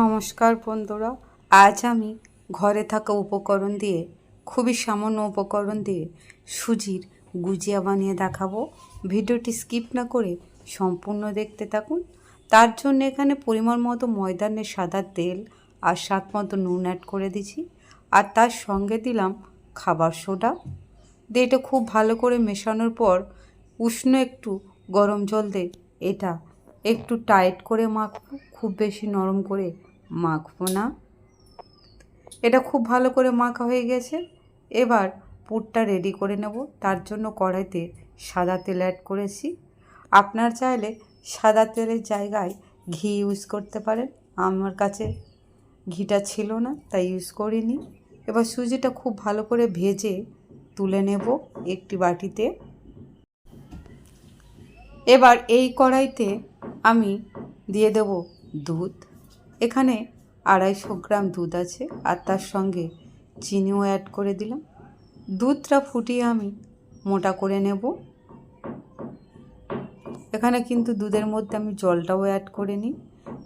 নমস্কার বন্ধুরা, আজ আমি ঘরে থাকা উপকরণ দিয়ে, খুবই সামান্য উপকরণ দিয়ে সুজির গুজিয়া বানিয়ে দেখাবো। ভিডিওটি স্কিপ না করে সম্পূর্ণ দেখতে থাকুন। তার জন্য এখানে পরিমাণ মতো ময়দানের সাদা তেল আর স্বাদ মতো নুন অ্যাড করে দিছি আর তার সঙ্গে দিলাম খাবার সোডা। দিয়ে এটা খুব ভালো করে মেশানোর পর উষ্ণ একটু গরম জল দিয়ে এটা একটু টাইট করে মাখবো, খুব বেশি নরম করে মাখবো না। এটা খুব ভালো করে মাখা হয়ে গেছে। এবার পুরটা রেডি করে নেব। তার জন্য কড়াইতে সাদা তেল অ্যাড করেছি। আপনার চাইলে সাদা তেলের জায়গায় ঘি ইউজ করতে পারেন। আমার কাছে ঘিটা ছিল না, তাই ইউজ করিনি। এবার সুজিটা খুব ভালো করে ভেজে তুলে নেব একটি বাটিতে। এবার এই কড়াইতে আমি দিয়ে দেব দুধ। এখানে আড়াইশো গ্রাম দুধ আছে আর তার সঙ্গে চিনিও অ্যাড করে দিলাম। দুধটা ফুটিয়ে আমি মোটা করে নেব। এখানে কিন্তু দুধের মধ্যে আমি জলটাও অ্যাড করে নিই।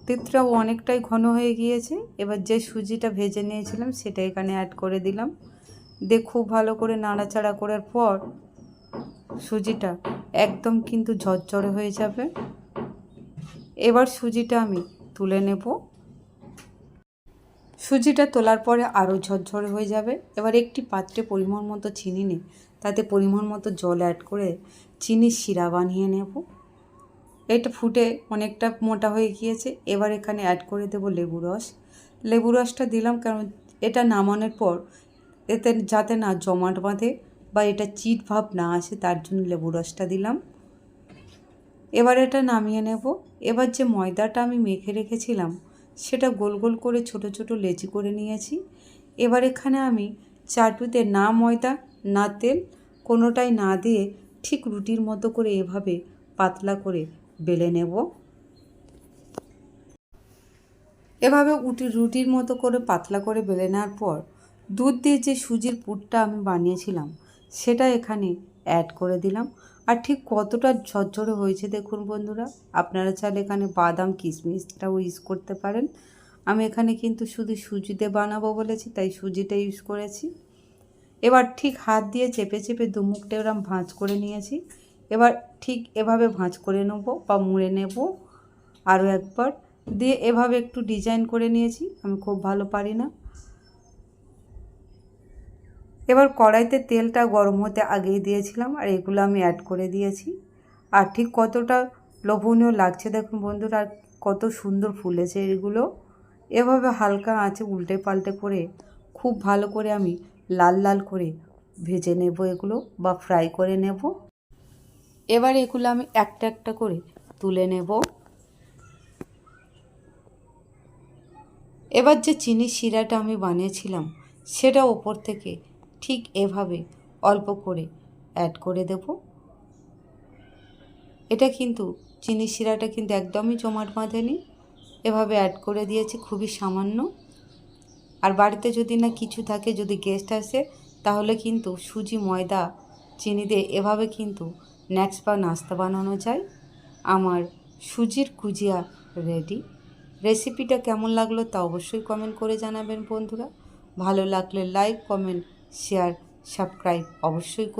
দুধটাও অনেকটাই ঘন হয়ে গিয়েছে। এবার যে সুজিটা ভেজে নিয়েছিলাম সেটা এখানে অ্যাড করে দিলাম। দিয়ে খুব ভালো করে নাড়াচাড়া করার পর সুজিটা একদম কিন্তু ঝরঝরে হয়ে যাবে। এবার সুজিটা আমি তুলে নেব। সুজিটা তোলার পরে আরও ঝরঝরে হয়ে যাবে। এবার একটি পাত্রে পরিমাণ মতো চিনি নিয়ে তাতে পরিমাণ মতো জল অ্যাড করে চিনির শিরা বানিয়ে নেব। এটা ফুটে অনেকটা মোটা হয়ে গিয়েছে। এবার এখানে অ্যাড করে দেব লেবু রস। লেবু রসটা দিলাম কারণ এটা নামানোর পর এতে যাতে না জমাট বাঁধে বা এটা চিট ভাব না আসে, তার জন্য লেবু রসটা দিলাম। এবার এটা নামিয়ে নেব। এবার যে ময়দাটা আমি মেখে রেখেছিলাম, সেটা গোল গোল করে ছোট ছোট লেচি করে নিয়েছি। এবার এখানে আমি চাটুতে না ময়দা, না তেল, কোনোটাই না দিয়ে ঠিক রুটির মতো করে এভাবে পাতলা করে বেলে নেব। এভাবে উটি, রুটির মতো করে পাতলা করে বেলে নেওয়ার পর দুধ দিয়ে যে সুজির পুরটা আমি বানিয়েছিলাম, সেটা এখানে অ্যাড করে দিলাম। ঠিক কতটা ঝরঝরে হয়েছে দেখুন বন্ধুরা, আপনারা চাইলে এখানে বাদাম কিশমিশটাও ইউজ করতে পারেন। আমি এখানে কিন্তু শুধু সুজিতে বানাবো বলেছি, তাই সুজিটা ইউজ করেছি। এবার ঠিক হাত দিয়ে চেপে চেপে দুমুখটা এরম ভাঁজ করে নিয়েছি। এবার ঠিক এভাবে ভাঁজ করে নেব বা মুড়ে নেব। আরও একবার দিয়ে এভাবে একটু ডিজাইন করে নিয়েছি, আমি খুব ভালো পারি না। এবার কড়াইতে তেলটা গরম হতে আগেই দিয়েছিলাম আর এগুলো আমি অ্যাড করে দিয়েছি। আর ঠিক কতটা লোভনীয় লাগছে দেখুন বন্ধুরা, আর কত সুন্দর ফুলেছে এগুলো। এভাবে হালকা আঁচে উল্টে পাল্টে করে খুব ভালো করে আমি লাল লাল করে ভেজে নেব এগুলো বা ফ্রাই করে নেব। এবার এগুলো আমি একটা একটা করে তুলে নেব। এবার যে চিনির শিরাটা আমি বানিয়েছিলাম, সেটা ওপর থেকে ঠিক এভাবে অল্প করে অ্যাড করে দেব। এটা কিন্তু চিনি শিরাটা কিন্তু একদমই জমাট বাঁধেনি। এভাবে অ্যাড করে দিয়েছি, খুবই সামান্য। আর বাড়িতে যদি না কিছু থাকে, যদি গেস্ট আসে, তাহলে কিন্তু সুজি, ময়দা, চিনি দিয়ে এভাবে কিন্তু স্ন্যাক্স বা নাস্তা বানানো যায়। আমার সুজির কুজিয়া রেডি রেসিপিটা কেমন লাগল তা অবশ্যই কমেন্ট করে জানাবেন বন্ধুরা। ভালো লাগলে লাইক কমেন্ট শেয়ার সাবস্ক্রাইব অবশ্যই করুন।